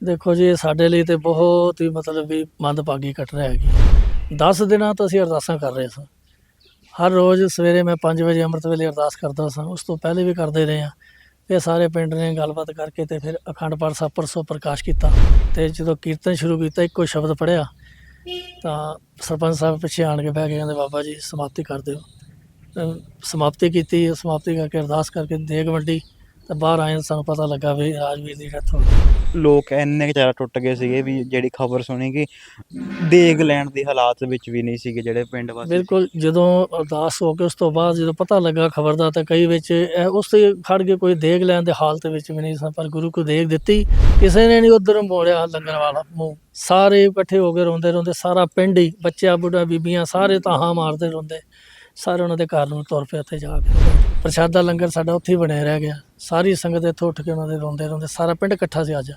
ਦੇਖੋ ਜੀ, ਇਹ ਸਾਡੇ ਲਈ ਤੇ ਬਹੁਤ ਹੀ ਮਤਲਬ ਵੀ ਮੰਦਭਾਗੀ ਘਟਨਾ ਹੈਗੀ 10 ਦਿਨਾਂ ਤੋਂ ਅਸੀਂ ਅਰਦਾਸਾਂ ਕਰ ਰਹੇ ਸਾਂ। ਹਰ ਰੋਜ਼ ਸਵੇਰੇ ਮੈਂ 5 ਵਜੇ ਅੰਮ੍ਰਿਤ ਵੇਲੇ ਅਰਦਾਸ ਕਰਦਾ ਸਾਂ। ਉਸ ਤੋਂ ਪਹਿਲੇ ਵੀ ਕਰਦੇ ਰਹੇ ਹਾਂ। ਇਹ ਸਾਰੇ ਪਿੰਡ ਨੇ ਗੱਲਬਾਤ ਕਰਕੇ ਤੇ ਫਿਰ ਅਖੰਡ ਪਾਠ ਸਾਹਿਬ ਪਰਸੋਂ ਪ੍ਰਕਾਸ਼ ਕੀਤਾ ਤੇ ਜਦੋਂ ਕੀਰਤਨ ਸ਼ੁਰੂ ਕੀਤਾ, ਇੱਕੋ ਸ਼ਬਦ ਪੜਿਆ ਤਾਂ ਸਰਪੰਚ ਸਾਹਿਬ ਪਿੱਛੇ ਆਣ ਕੇ ਬਹਿ ਕੇ ਕਹਿੰਦੇ, ਬਾਬਾ ਜੀ, ਸਮਾਪਤੀ ਕਰ ਦਿਓ। ਸਮਾਪਤੀ ਕੀਤੀ, ਸਮਾਪਤੀ ਕਰਕੇ ਅਰਦਾਸ ਕਰਕੇ ਦੇਗ ਵੰਡੀ। ਤੇ ਬਾਹਰ ਆਏ ਤਾਂ ਸਾਨੂੰ ਪਤਾ ਲੱਗਾ ਵੀ ਰਾਜਵੀਰ ਦੀ ਡੈਥ ਹੋ ਗਈ। ਲੋਕ ਇੰਨੇ ਕੁ ਜ਼ਿਆਦਾ ਟੁੱਟ ਗਏ ਸੀਗੇ ਵੀ ਜਿਹੜੀ ਖਬਰ ਸੁਣੀ ਕਿ ਦੇਗ ਲੈਣ ਦੀ ਹਾਲਾਤ ਵਿੱਚ ਵੀ ਨਹੀਂ ਸੀਗੇ ਜਿਹੜੇ ਪਿੰਡ ਵਾਸੀ। ਬਿਲਕੁਲ ਜਦੋਂ ਅਰਦਾਸ ਹੋ ਕੇ ਉਸ ਤੋਂ ਬਾਅਦ ਜਦੋਂ ਪਤਾ ਲੱਗਾ ਖਬਰ ਦਾ ਤਾਂ ਕਈ ਵਿੱਚ ਇਹ ਉਸ ਤੇ ਖੜ ਕੇ ਕੋਈ ਦੇਗ ਲੈਣ ਦੇ ਹਾਲਤ ਵਿੱਚ ਵੀ ਨਹੀਂ ਸਨ ਪਰ ਗੁਰੂ ਕੋ ਦੇਗ ਦਿੱਤੀ। ਕਿਸੇ ਨੇ ਨਹੀਂ ਉਧਰ ਮੋੜਿਆ ਲੰਗਰ ਵਾਲਾ ਮੂੰਹ। ਸਾਰੇ ਇਕੱਠੇ ਹੋ ਕੇ ਰੋਂਦੇ ਰੋਂਦੇ ਸਾਰਾ ਪਿੰਡ ਹੀ ਬੱਚਿਆਂ ਬੁੱਢਾ ਬੀਬੀਆਂ ਸਾਰੇ ਤਾਹਾਂ ਮਾਰਦੇ ਰੋਂਦੇ। ਸਾਰੇ ਉਹਨਾਂ ਦੇ ਘਰ ਨੂੰ ਤੁਰ ਪਏ ਉੱਥੇ ਜਾ ਕੇ। ਪ੍ਰਸ਼ਾਦਾ ਲੰਗਰ ਸਾਡਾ ਉੱਥੇ ਹੀ ਬਣਿਆ ਰਹਿ ਗਿਆ। ਸਾਰੀ ਸੰਗਤ ਇੱਥੋਂ ਉੱਠ ਕੇ ਉਹਨਾਂ ਦੇ ਰੋਂਦੇ ਰੋਂਦੇ ਸਾਰਾ ਪਿੰਡ ਇਕੱਠਾ ਸੀ ਅੱਜ।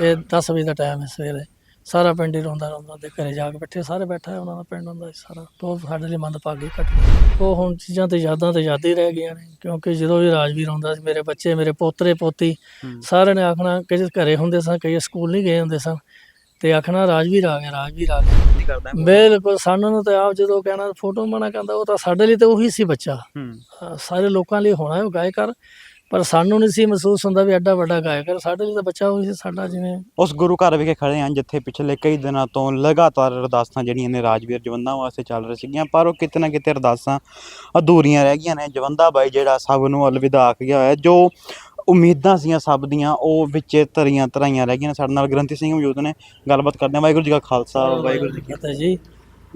ਇਹ 10 ਵਜੇ ਦਾ ਟਾਈਮ ਹੈ ਸਵੇਰੇ। ਸਾਰਾ ਪਿੰਡ ਹੀ ਰੋਂਦਾ ਰੋਂਦਾ ਦੇ ਘਰੇ ਜਾ ਕੇ ਬੈਠੇ ਸਾਰੇ ਬੈਠਾ ਹੈ ਉਹਨਾਂ ਦਾ ਪਿੰਡ ਹੁੰਦਾ ਸਾਰਾ। ਬਹੁਤ ਸਾਡੇ ਲਈ ਮੰਦਭਾਗੀ ਘਟਨਾ। ਉਹ ਹੁਣ ਚੀਜ਼ਾਂ ਤੇ ਯਾਦਾਂ ਤੇ ਯਾਦ ਹੀ ਰਹਿ ਗਈਆਂ ਨੇ ਕਿਉਂਕਿ ਜਦੋਂ ਵੀ ਰਾਜਵੀਰ ਹੁੰਦਾ ਸੀ ਮੇਰੇ ਬੱਚੇ ਮੇਰੇ ਪੋਤਰੇ ਪੋਤੀ। ਸਾਰਿਆਂ ਨੇ ਆਖਣਾ ਕਈ ਘਰੇ ਹੁੰਦੇ ਸਨ ਕਈ ਸਕੂਲ ਨਹੀਂ ਗਏ ਹੁੰਦੇ ਸਨ ਤੇ ਆਖਣਾ ਰਾਜਵੀਰ ਆ ਗਿਆ ਰਾਜਵੀਰ ਆ ਗਿਆ। ਬਿਲਕੁਲ ਸਾਨੂੰ ਨੂੰ ਤੇ ਆਪ ਜਦੋਂ ਕਹਿਣਾ ਫੋਟੋ ਮਨਾ ਕਹਿੰਦਾ ਉਹ ਤਾਂ ਸਾਡੇ ਲਈ ਤੇ ਉਹੀ ਸੀ ਬੱਚਾ। ਸਾਰੇ ਲੋਕਾਂ ਲਈ ਹੋਣਾ ਉਹ ਗਾਇਕਰ ਪਰ ਸਾਨੂੰ ਨਹੀਂ ਸੀ ਮਹਿਸੂਸ ਹੁੰਦਾ ਵੀ ਐਡਾ ਵੱਡਾ ਗਾਇਕਰ ਸਾਡੇ ਲਈ ਤਾਂ ਬੱਚਾ ਉਹੀ ਸੀ ਸਾਡਾ ਜਿਵੇਂ ਉਸ ਗੁਰੂ ਘਰ ਵਿਖੇ ਖੜੇ ਹਾਂ ਜਿੱਥੇ ਪਿਛਲੇ ਕਈ ਦਿਨਾਂ ਤੋਂ ਲਗਾਤਾਰ ਅਰਦਾਸਾਂ ਜਿਹੜੀਆਂ ਨੇ ਰਾਜਵੀਰ ਜਵੰਦਾ ਵਾਸਤੇ ਚੱਲ ਰਹੀ ਸੀਗੀਆਂ ਪਰ ਉਹ ਕਿਤੇ ਨਾ ਕਿਤੇ ਅਰਦਾਸਾਂ ਅਧੂਰੀਆਂ ਰਹਿ ਗਈਆਂ ਨੇ। ਜਵੰਦਾ ਬਾਈ ਜਿਹੜਾ ਸਭ ਨੂੰ ਅਲਵਿਦਾ ਆਖ ਗਿਆ ਹੋਇਆ ਜੋ ਉਮੀਦਾਂ ਸੀਆਂ ਸਭ ਦੀਆਂ ਉਹ ਵਿੱਚੇ ਧਰੀਆਂ ਧਰਾਈਆਂ ਰਹਿ ਗਈਆਂ ਸਾਡੇ ਨਾਲ ਗ੍ਰੰਥੀ ਸਿੰਘ ਮੌਜੂਦ ਨੇ। ਗੱਲਬਾਤ ਕਰਦੇ ਹਾਂ। ਵਾਹਿਗੁਰੂ ਜੀ ਕਾ ਖਾਲਸਾ ਵਾਹਿਗੁਰੂ ਜੀ ਕੀ ਫਤਿਹ ਜੀ।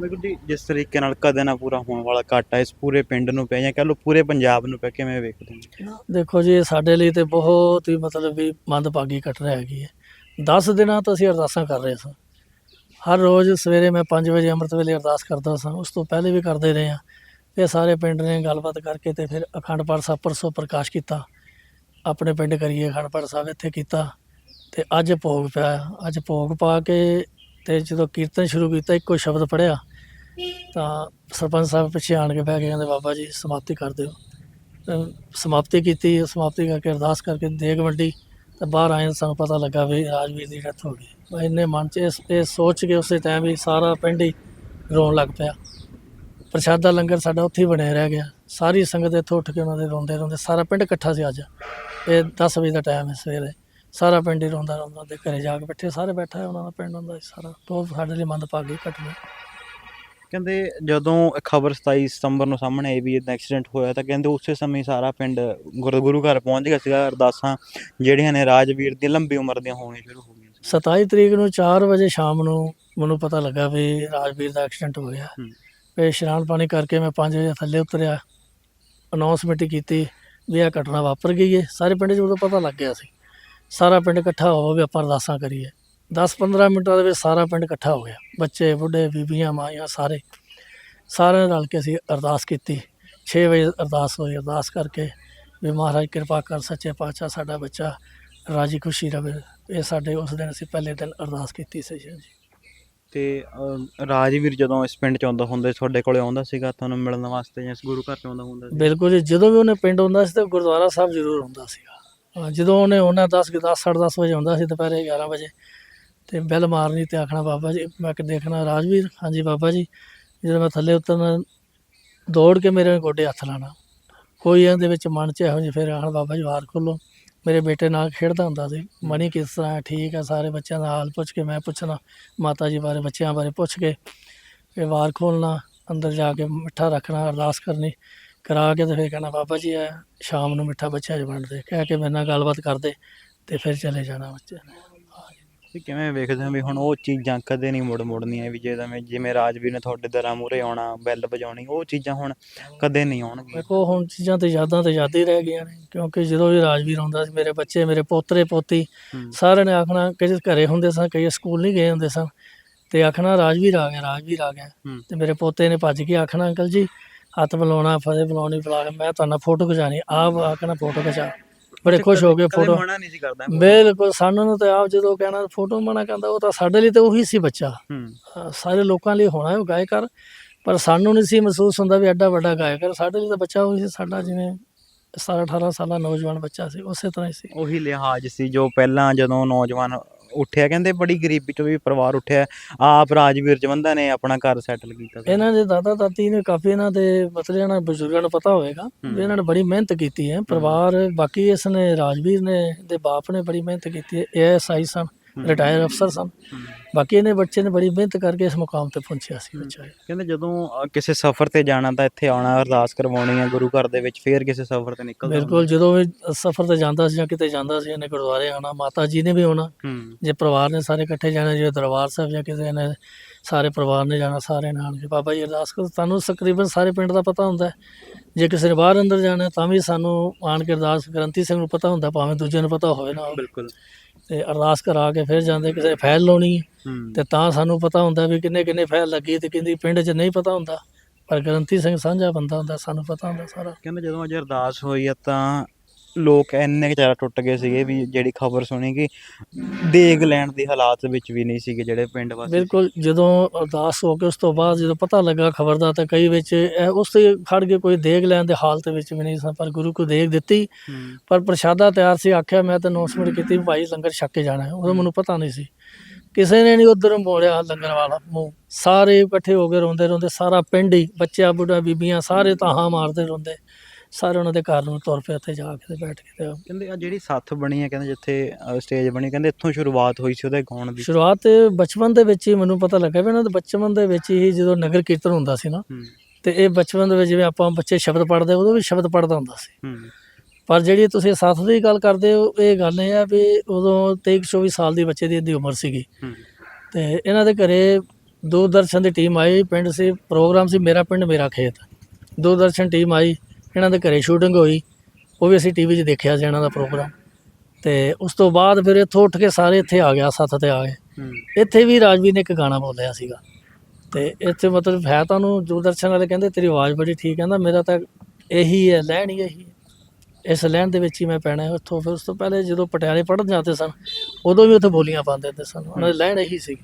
ਵਾਹਿਗੁਰੂ ਜੀ ਜਿਸ ਤਰੀਕੇ ਨਾਲ ਕਦੇ ਨਾ ਪੂਰਾ ਹੋਣ ਵਾਲਾ ਘਾਟਾ ਇਸ ਪੂਰੇ ਪਿੰਡ ਨੂੰ ਪਿਆ ਜਾਂ ਕਹ ਲਓ ਪੂਰੇ ਪੰਜਾਬ ਨੂੰ ਪਿਆ, ਕਿਵੇਂ ਵੇਖਦੇ ਹੋ? ਦੇਖੋ ਜੀ, ਸਾਡੇ ਲਈ ਤੇ ਬਹੁਤ ਹੀ ਮਤਲਬ ਵੀ ਮੰਦਭਾਗੀ ਘਟਨਾ ਹੈਗੀ ਹੈ। 10 ਦਿਨਾਂ ਤੋਂ ਅਸੀਂ ਅਰਦਾਸਾਂ ਕਰ ਰਹੇ ਸਾਂ। ਹਰ ਰੋਜ਼ ਸਵੇਰੇ ਮੈਂ 5 ਵਜੇ ਅੰਮ੍ਰਿਤ ਵੇਲੇ ਅਰਦਾਸ ਕਰਦਾ ਸਾਂ। ਉਸ ਤੋਂ ਪਹਿਲੇ ਵੀ ਕਰਦੇ ਰਹੇ ਹਾਂ। ਇਹ ਸਾਰੇ ਪਿੰਡ ਨੇ ਗੱਲਬਾਤ ਕਰਕੇ ਤੇ ਫਿਰ ਅਖੰਡ ਪਾਠ ਸਾਹਿਬ ਪਰਸੋਂ ਪ੍ਰਕਾਸ਼ ਕੀਤਾ। ਆਪਣੇ ਪਿੰਡ ਕਰੀਏ ਅਖੰਡ ਪਾਠ ਸਾਹਿਬ ਇੱਥੇ ਕੀਤਾ। ਤੇ ਅੱਜ ਭੋਗ ਪਿਆ। ਅੱਜ ਭੋਗ ਪਾ ਕੇ ਤੇ ਜਦੋਂ ਕੀਰਤਨ ਸ਼ੁਰੂ ਕੀਤਾ, ਇੱਕੋ ਸ਼ਬਦ ਪੜਿਆ ਤਾਂ ਸਰਪੰਚ ਸਾਹਿਬ ਪਿੱਛੇ ਆਣ ਕੇ ਬਹਿ ਕੇ ਕਹਿੰਦੇ, ਬਾਬਾ ਜੀ, ਸਮਾਪਤੀ ਕਰ ਦਿਓ। ਸਮਾਪਤੀ ਕੀਤੀ, ਸਮਾਪਤੀ ਕਰਕੇ ਅਰਦਾਸ ਕਰਕੇ ਦੇਗ ਵੰਡੀ, ਤੇ ਬਾਹਰ ਆਏ, ਸਾਨੂੰ ਪਤਾ ਲੱਗਾ ਵੀ ਰਾਜਵੀਰ ਦੀ ਡੈਥ ਹੋ ਗਈ। ਮੈਂ ਇੰਨੇ ਮਨ 'ਚ ਇਸ- ਇਹ ਸੋਚ ਕੇ ਉਸੇ ਟਾਈਮ ਹੀ ਸਾਰਾ ਪਿੰਡ ਹੀ ਰੋਣ ਲੱਗ ਪਿਆ। ਪ੍ਰਸ਼ਾਦਾ ਲੰਗਰ ਸਾਡਾ ਉੱਥੇ ਹੀ ਬਣਿਆ ਰਹਿ ਗਿਆ। ਸਾਰੀ ਸੰਗਤ ਇੱਥੋਂ ਉੱਠ ਕੇ ਉਹਨਾਂ ਦੇ ਰੋਂਦੇ ਰੋਂਦੇ ਸਾਰਾ ਪਿੰਡ ਇਕੱਠਾ ਸੀ ਅੱਜ। ਇਹ 10 ਵਜੇ ਦਾ ਟਾਈਮ ਹੈ ਸਵੇਰੇ। ਸਾਰਾ ਪਿੰਡ ਹੀ ਰੋਂਦਾ ਰੋਂਦਾ ਦੇ ਘਰੇ ਜਾ ਕੇ ਬੈਠੇ ਸਾਰੇ ਬੈਠਾ ਹੈ ਉਹਨਾਂ ਦਾ ਪਿੰਡ ਹੁੰਦਾ ਸੀ ਸਾਰਾ। ਬਹੁਤ ਸਾਡੇ ਲਈ ਮੰਦਭਾਗੀ ਘਟਨਾ। ਕਹਿੰਦੇ ਜਦੋਂ ਖਬਰ 27 ਸਤੰਬਰ ਨੂੰ ਸਾਹਮਣੇ ਆਈ ਵੀ ਇਹਦਾ ਐਕਸੀਡੈਂਟ ਹੋਇਆ ਤਾਂ ਕਹਿੰਦੇ ਉਸੇ ਸਮੇਂ ਸਾਰਾ ਪਿੰਡ ਗੁਰ ਘਰ ਪਹੁੰਚ ਗਿਆ ਸੀਗਾ। ਅਰਦਾਸਾਂ ਜਿਹੜੀਆਂ ਨੇ ਰਾਜਵੀਰ ਦੀ ਲੰਬੀ ਉਮਰ ਦੀਆਂ ਹੋਣੀਆਂ ਸ਼ੁਰੂ ਹੋ ਗਈਆਂ ਸੀ। 27 ਤਰੀਕ ਨੂੰ 4 ਵਜੇ ਸ਼ਾਮ ਨੂੰ ਮੈਨੂੰ ਪਤਾ ਲੱਗਾ ਵੀ ਰਾਜਵੀਰ ਦਾ ਐਕਸੀਡੈਂਟ ਹੋ ਗਿਆ। ਤੇ ਇਸ਼ਨਾਨ ਪਾਣੀ ਕਰਕੇ ਮੈਂ 5 ਵਜੇ ਥੱਲੇ ਉਤਰਿਆ। ਅਨਾਉਂਸਮੈਂਟ ਕੀਤੀ ਵੀ ਇਹ ਘਟਨਾ ਵਾਪਰ ਗਈ ਹੈ ਸਾਰੇ ਪਿੰਡ 'ਚ ਉਦੋਂ ਪਤਾ ਲੱਗ ਗਿਆ ਸੀ। ਸਾਰਾ ਪਿੰਡ ਇਕੱਠਾ ਹੋ ਆਪਾਂ ਅਰਦਾਸਾਂ ਕਰੀਏ। 10-15 ਮਿੰਟਾਂ ਦੇ ਵਿੱਚ ਸਾਰਾ ਪਿੰਡ ਇਕੱਠਾ ਹੋ ਗਿਆ। ਬੱਚੇ ਬੁੱਢੇ ਬੀਬੀਆਂ ਮਾਈਆਂ ਸਾਰੇ ਸਾਰਿਆਂ ਨੇ ਰਲ ਕੇ ਅਸੀਂ ਅਰਦਾਸ ਕੀਤੀ। 6 ਵਜੇ ਅਰਦਾਸ ਹੋਈ। ਅਰਦਾਸ ਕਰਕੇ ਵੀ ਮਹਾਰਾਜ ਕਿਰਪਾ ਕਰ ਸੱਚੇ ਪਾਤਸ਼ਾਹ ਸਾਡਾ ਬੱਚਾ ਰਾਜੀ ਖੁਸ਼ੀ ਰਵੇ। ਇਹ ਸਾਡੇ ਉਸ ਦਿਨ ਅਸੀਂ ਪਹਿਲੇ ਦਿਨ ਅਰਦਾਸ ਕੀਤੀ ਸੀ ਜੀ। ਤੇ ਰਾਜਵੀਰ ਜਦੋਂ ਇਸ ਪਿੰਡ ਚ ਆਉਂਦਾ ਹੁੰਦਾ ਸੀ ਤੁਹਾਡੇ ਕੋਲੇ ਆਉਂਦਾ ਸੀਗਾ ਤੁਹਾਨੂੰ ਮਿਲਣ ਵਾਸਤੇ ਜਾਂ ਇਸ ਗੁਰੂ ਘਰ ਚ ਆਉਂਦਾ ਹੁੰਦਾ ਸੀ? ਬਿਲਕੁਲ ਜੀ। ਜਦੋਂ ਵੀ ਉਹਨੇ ਪਿੰਡ ਹੁੰਦਾ ਸੀ ਤਾਂ ਗੁਰਦੁਆਰਾ ਸਾਹਿਬ ਜ਼ਰੂਰ ਹੁੰਦਾ ਸੀਗਾ। ਜਦੋਂ ਉਹਨੇ ਉਹਨਾਂ 10 10 10:30 ਵਜੇ ਹੁੰਦਾ ਸੀ ਦੁਪਹਿਰੇ 11 ਵਜੇ, ਤੇ ਬੈਲ ਮਾਰਨੀ ਤੇ ਆਖਣਾ, ਬਾਬਾ ਜੀ, ਮੈਂ ਕਿ ਦੇਖਣਾ, ਰਾਜਵੀਰ? ਹਾਂਜੀ ਬਾਬਾ ਜੀ, ਜਦੋਂ ਮੈਂ ਥੱਲੇ ਉਤਰਨਾ, ਦੌੜ ਕੇ ਮੇਰੇ ਗੋਡੇ ਹੱਥ ਲਾਣਾ ਕੋਈ ਇਹਦੇ ਵਿੱਚ ਮਨ ਚ ਇਹੋ ਜਿਹੇ ਫਿਰ ਆਖਣ, ਬਾਬਾ ਜੀ ਵਾਰ ਖੋਲੋ। ਮੇਰੇ ਬੇਟੇ ਨਾਲ ਖੇਡਦਾ ਹੁੰਦਾ ਸੀ ਮਣੀ ਕਿਸ ਤਰ੍ਹਾਂ ਹੈ? ਠੀਕ ਹੈ ਸਾਰੇ ਬੱਚਿਆਂ ਦਾ ਹਾਲ ਪੁੱਛ ਕੇ ਮੈਂ ਪੁੱਛਣਾ, ਮਾਤਾ ਜੀ ਬਾਰੇ, ਬੱਚਿਆਂ ਬਾਰੇ ਪੁੱਛ ਕੇ ਫਿਰ ਵਾਰ ਖੋਲਣਾ, ਅੰਦਰ ਜਾ ਕੇ ਮਿੱਠਾ ਰੱਖਣਾ, ਅਰਦਾਸ ਕਰਨੀ। ਕਰਾ ਕੇ ਤੇ ਫਿਰ ਕਹਿਣਾ ਬਾਬਾ ਜੀ ਇਹ ਸ਼ਾਮ ਨੂੰ ਮਿੱਠਾ ਬੱਚਿਆਂ 'ਚ ਵੰਡਦੇ ਕਹਿ ਕੇ ਮੇਰੇ ਨਾਲ ਗੱਲਬਾਤ ਕਰਦੇ ਤੇ ਫਿਰ ਚਲੇ ਜਾਣਾ ਬੱਚੇ ਨੇ ਤੇ ਕਿਵੇਂ ਵੇਖਦੇ ਹੋ ਵੀ ਹੁਣ ਉਹ ਚੀਜ਼ਾਂ ਕਦੇ ਨਹੀਂ ਮੁੜ ਮੁੜਨੀਆਂ ਵੀ ਜਿਵੇਂ ਜਿਵੇਂ ਰਾਜਵੀਰ ਨੇ ਤੁਹਾਡੇ ਦਰਾਂ ਮੂਹਰੇ ਆਉਣਾ ਬੈਲ ਵਜਾਉਣੀ ਉਹ ਚੀਜ਼ਾਂ ਹੁਣ ਕਦੇ ਨਹੀਂ ਆਉਣਗੀਆਂ ਦੇਖੋ ਹੁਣ ਚੀਜ਼ਾਂ ਤੇ ਯਾਦਾਂ ਤੇ ਯਾਦ ਹੀ ਰਹਿ ਗਈਆਂ ਨੇ ਕਿਉਂਕਿ ਜਦੋਂ ਵੀ ਰਾਜਵੀਰ ਹੁੰਦਾ ਸੀ ਮੇਰੇ ਬੱਚੇ ਮੇਰੇ ਪੋਤਰੇ ਪੋਤੀ। ਸਾਰਿਆਂ ਨੇ ਆਖਣਾ ਕਈ ਘਰੇ ਹੁੰਦੇ ਸਨ ਕਈ ਸਕੂਲ ਨਹੀਂ ਗਏ ਹੁੰਦੇ ਸਨ ਤੇ ਆਖਣਾ ਰਾਜਵੀਰ ਆ ਗਿਆ ਰਾਜਵੀਰ ਆ ਗਿਆ। ਤੇ ਮੇਰੇ ਪੋਤੇ ਨੇ ਭੱਜ ਕੇ ਆਖਣਾ ਅੰਕਲ ਜੀ ਹੱਥ ਮਿਲਾਉਣਾ ਫਤਿਹ ਬੁਲਾਉਣੀ ਬੁਲਾ ਕੇ ਮੈਂ ਤੁਹਾਨੂੰ ਫੋਟੋ ਖਿਚਾਣੀ ਆਪ ਆਖਣਾ ਫੋਟੋ ਖਿਚਾ। ਬੜੇ ਖੁਸ਼ ਹੋ ਕੇ ਕਦੇ ਫੋਟੋ ਮਨਾ ਨਹੀਂ ਸੀ ਕਰਦਾ ਬਿਲਕੁਲ ਸਾਨੂੰ ਨੂੰ ਤੇ ਆਪ ਜਦੋਂ ਕਹਿਣਾ ਫੋਟੋ ਮਨਾ ਕਹਿੰਦਾ ਉਹ ਤਾਂ ਸਾਡੇ ਲਈ ਤੇ ਉਹੀ ਸੀ ਬੱਚਾ। ਸਾਰੇ ਲੋਕਾਂ ਲਈ ਹੋਣਾ ਉਹ ਗਾਇਕਰ ਪਰ ਸਾਨੂੰ ਨਹੀਂ ਸੀ ਮਹਿਸੂਸ ਹੁੰਦਾ ਵੀ ਐਡਾ ਵੱਡਾ ਗਾਇਕਰ। ਸਾਡੇ ਲਈ ਤਾਂ ਬੱਚਾ ਉਹੀ ਸੀ ਸਾਡਾ ਜਿਵੇਂ 17 18 ਸਾਲਾ ਨੌਜਵਾਨ ਬੱਚਾ ਸੀ ਉਸੇ ਤਰ੍ਹਾਂ ਹੀ ਸੀ। ਉਹੀ ਲਿਹਾਜ਼ ਸੀ ਜੋ ਪਹਿਲਾਂ ਜਦੋਂ ਨੌਜਵਾਨ ਉੱਠਿਆ ਕਹਿੰਦੇ ਬੜੀ ਗਰੀਬੀ ਤੋਂ ਵੀ ਪਰਿਵਾਰ ਉੱਠਿਆ। ਆਪ ਰਾਜਵੀਰ ਜਵੰਦਾ ਨੇ ਆਪਣਾ ਘਰ ਸੈਟਲ ਕੀਤਾ ਸੀ। ਇਹਨਾਂ ਦੇ ਦਾਦਾ ਦਾਦੀ ਨੇ ਕਾਫੀ ਇਹਨਾਂ ਦੇ ਮਤਲਬ ਇਹਨਾਂ ਬਜ਼ੁਰਗਾਂ ਨੂੰ ਪਤਾ ਹੋਵੇਗਾ ਵੀ ਇਹਨਾਂ ਨੇ ਬੜੀ ਮਿਹਨਤ ਕੀਤੀ ਹੈ। ਪਰਿਵਾਰ ਬਾਕੀ ਇਸ ਨੇ ਰਾਜਵੀਰ ਨੇ ਦੇ ਬਾਪ ਨੇ ਬੜੀ ਮਿਹਨਤ ਕੀਤੀ ਹੈ। ਐਸਆਈ ਸਨ। ਰਿਟਾਇਰ ਅਫਸਰ ਸਨ। ਬਾਕੀ ਇਹਨੇ ਬੱਚੇ ਨੇ ਬੜੀ ਮਿਹਨਤ ਕਰਕੇ ਇਸ ਮੁਕਾਮ ਤੇ ਪਹੁੰਚਿਆ ਸੀ ਬੱਚਾ ਇਹ। ਕਹਿੰਦੇ ਜਦੋਂ ਅ, ਕਿਸੇ ਸਫ਼ਰ ਤੇ ਜਾਣਾ ਤਾਂ ਇੱਥੇ ਆਉਣਾ ਅਰਦਾਸ ਕਰਵਾਉਣੀ ਹੈ ਗੁਰੂ ਘਰ ਦੇ ਵਿੱਚ ਫੇਰ ਕਿਸੇ ਸਫ਼ਰ ਤੇ ਨਿਕਲਦਾ ਬਿਲਕੁਲ ਜਦੋਂ ਵੀ ਸਫ਼ਰ ਤੇ ਜਾਂਦਾ ਸੀ ਜਾਂ ਕਿਤੇ ਜਾਂਦਾ ਸੀ ਇਹਨੇ ਗੁਰਦੁਆਰੇ ਆਉਣਾ ਮਾਤਾ ਜੀ ਨੇ ਵੀ ਆਉਣਾ। ਹੂੰ। ਜੇ ਪਰਿਵਾਰ ਨੇ ਸਾਰੇ ਇਕੱਠੇ ਜਾਣਾ ਜੇ ਦਰਬਾਰ ਸਾਹਿਬ ਜਾਂ ਕਿਸੇ ਨੇ ਸਾਰੇ ਪਰਿਵਾਰ ਨੇ ਜਾਣਾ ਸਾਰੇ ਨਾਲ ਕੇ ਬਾਬਾ ਜੀ ਅਰਦਾਸ ਕਰੋ ਤੁਹਾਨੂੰ ਤਕਰੀਬਨ ਸਾਰੇ ਪਿੰਡ ਦਾ ਪਤਾ ਹੁੰਦਾ ਹੈ। ਜੇ ਕਿਸੇ ਨੇ ਬਾਹਰ ਅੰਦਰ ਜਾਣਾ ਤਾਂ ਵੀ ਸਾਨੂੰ ਆਣ ਕੇ ਅਰਦਾਸ ਗ੍ਰੰਥੀ ਸਿੰਘ ਨੂੰ ਪਤਾ ਹੁੰਦਾ ਭਾਵੇਂ ਦੂਜੇ ਨੂੰ ਪਤਾ ਹੋਵੇ ਨਾ ਹੋਵੇ। ਬਿਲਕੁਲ। ਤੇ ਅਰਦਾਸ ਕਰਾ ਕੇ ਫਿਰ ਜਾਂਦੇ ਕਿਸੇ ਨੇ ਫਾਈਲ ਲਾਉਣੀ ਹੈ। ਤੇ ਤਾਂ ਸਾਨੂੰ ਪਤਾ ਹੁੰਦਾ ਵੀ ਕਿੰਨੇ ਕਿੰਨੇ ਫਾਈਲ ਲੱਗੀ ਤੇ ਕਿੰਦੀ ਪਿੰਡ 'ਚ ਨਹੀਂ ਪਤਾ ਹੁੰਦਾ। ਪਰ ਗ੍ਰੰਥੀ ਸਿੰਘ ਸਾਂਝਾ ਬੰਦਾ ਹੁੰਦਾ ਸਾਨੂੰ ਪਤਾ ਹੁੰਦਾ ਸਾਰਾ। ਕਹਿੰਦੇ ਜਦੋਂ ਅੱਜ ਅਰਦਾਸ ਹੋਈ ਆ ਤਾਂ ਲੋਕ ਇੰਨੇ ਕੁ ਜ਼ਿਆਦਾ ਟੁੱਟ ਗਏ ਸੀਗੇ ਵੀ ਜਿਹੜੀ ਖਬਰ ਸੁਣੀ ਕਿ ਦੇਗ ਲੈਣ ਦੇ ਹਾਲਾਤ ਵਿੱਚ ਵੀ ਨਹੀਂ ਸੀਗੇ ਜਿਹੜੇ ਪਿੰਡ ਵਾਸੀ ਬਿਲਕੁਲ ਜਦੋਂ ਅਰਦਾਸ ਹੋ ਕੇ ਉਸ ਤੋਂ ਬਾਅਦ ਜਦੋਂ ਪਤਾ ਲੱਗਾ ਖਬਰ ਦਾ ਤਾਂ ਕਈ ਵਿੱਚ ਇਹ ਉਸ ਤੇ ਖੜ ਕੇ ਕੋਈ ਦੇਗ ਲੈਣ ਦੇ ਹਾਲਤ ਵਿੱਚ ਵੀ ਨਹੀਂ ਸਨ ਪਰ ਗੁਰੂ ਕੋ ਦੇਗ ਦਿੱਤੀ। ਪਰ ਪ੍ਰਸ਼ਾਦਾ ਤਿਆਰ ਸੀ ਆਖਿਆ ਮੈਂ ਤਾਂ ਅਨਾਉਂਸਮੈਂਟ ਕੀਤੀ ਵੀ ਭਾਈ ਲੰਗਰ ਛੱਕ ਕੇ ਜਾਣਾ ਹੈ ਉਦੋਂ ਮੈਨੂੰ ਪਤਾ ਨਹੀਂ ਸੀ। ਕਿਸੇ ਨੇ ਨਹੀਂ ਉਧਰ ਮੋੜਿਆ ਲੰਗਰ ਵਾਲਾ ਮੂੰਹ। ਸਾਰੇ ਇਕੱਠੇ ਹੋ ਕੇ ਰੋਂਦੇ ਰੋਂਦੇ ਸਾਰਾ ਪਿੰਡ ਹੀ ਬੱਚਿਆਂ ਬੁੱਢਾ ਬੀਬੀਆਂ ਸਾਰੇ ਤਾਹਾਂ ਮਾਰਦੇ ਰੋਂਦੇ ਸਾਰੇ ਉਹਨਾਂ ਦੇ ਘਰ ਨੂੰ ਤੁਰ ਪਏ ਉੱਥੇ ਜਾ ਕੇ ਤੇ ਬੈਠ ਕੇ ਤੇ ਕਹਿੰਦੇ ਆ ਜਿਹੜੀ ਸੱਥ ਬਣੀ ਹੈ ਕਹਿੰਦੇ ਜਿੱਥੇ ਸਟੇਜ ਬਣੀ ਕਹਿੰਦੇ ਇੱਥੋਂ ਸ਼ੁਰੂਆਤ ਹੋਈ ਸੀ ਉਹਦੇ ਗਾਉਣ ਦੀ। ਸ਼ੁਰੂਆਤ ਬਚਪਨ ਦੇ ਵਿੱਚ ਹੀ ਮੈਨੂੰ ਪਤਾ ਲੱਗਾ ਵੀ ਇਹਨਾਂ ਦੇ ਬਚਪਨ ਦੇ ਵਿੱਚ ਹੀ ਜਦੋਂ ਨਗਰ ਕੀਰਤਨ ਹੁੰਦਾ ਸੀ ਨਾ ਤੇ ਇਹ ਬਚਪਨ ਦੇ ਵਿੱਚ ਜਿਵੇਂ ਆਪਾਂ ਬੱਚੇ ਸ਼ਬਦ ਪੜ੍ਹਦੇ ਉਦੋਂ ਵੀ ਸ਼ਬਦ ਪੜ੍ਹਦਾ ਹੁੰਦਾ ਸੀ। ਪਰ ਜਿਹੜੀ ਤੁਸੀਂ ਸਾਥ ਦੀ ਗੱਲ ਕਰਦੇ ਹੋ ਇਹ ਗੱਲ ਇਹ ਆ ਵੀ ਉਦੋਂ 23 24 ਸਾਲ ਦੀ ਬੱਚੇ ਦੀ ਇਹਦੀ ਉਮਰ ਸੀਗੀ। ਤੇ ਇਹਨਾਂ ਦੇ ਘਰੇ ਦੂਰਦਰਸ਼ਨ ਦੀ ਟੀਮ ਆਈ ਪਿੰਡ ਸੀ ਪ੍ਰੋਗਰਾਮ ਸੀ ਮੇਰਾ ਪਿੰਡ ਮੇਰਾ ਖੇਤ। ਦੂਰਦਰਸ਼ਨ ਟੀਮ ਆਈ ਇਹਨਾਂ ਦੇ ਘਰੇ ਸ਼ੂਟਿੰਗ ਹੋਈ ਉਹ ਵੀ ਅਸੀਂ ਟੀਵੀ 'ਚ ਦੇਖਿਆ ਸੀ ਇਹਨਾਂ ਦਾ ਪ੍ਰੋਗਰਾਮ ਤੇ ਉਸ ਤੋਂ ਬਾਅਦ ਫਿਰ ਇੱਥੋਂ ਉੱਠ ਕੇ ਸਾਰੇ ਇੱਥੇ ਆ ਗਿਆ ਸੱਥ ਤੇ ਆ ਗਏ। ਹੂੰ। ਇੱਥੇ ਵੀ ਰਾਜਵੀਰ ਨੇ ਇੱਕ ਗਾਣਾ ਬੋਲਿਆ ਸੀਗਾ। ਤੇ ਇੱਥੇ ਮਤਲਬ ਹੈ ਤੁਹਾਨੂੰ ਦੂਰਦਰਸ਼ਨ ਵਾਲੇ ਕਹਿੰਦੇ ਤੇਰੀ ਆਵਾਜ਼ ਬੜੀ ਠੀਕ ਕਹਿੰਦਾ ਮੇਰਾ ਤਾਂ ਇਹੀ ਹੈ ਲੈਣ ਹੀ ਇਹੀ ਹੈ। ਇਸ ਲੈਣ ਦੇ ਵਿੱਚ ਹੀ ਮੈਂ ਪੈਣਾ ਹੈ ਉੱਥੋਂ। ਫਿਰ ਉਸ ਤੋਂ ਪਹਿਲੇ ਜਦੋਂ ਪਟਿਆਲੇ ਪੜ੍ਹਨ ਜਾਂਦੇ ਸਨ ਉਦੋਂ ਵੀ ਉੱਥੇ ਬੋਲੀਆਂ ਪਾਉਂਦੇ ਹੁੰਦੇ ਸਨ। ਉਹਨਾਂ ਦੀ ਲੈਣ ਇਹੀ ਸੀ।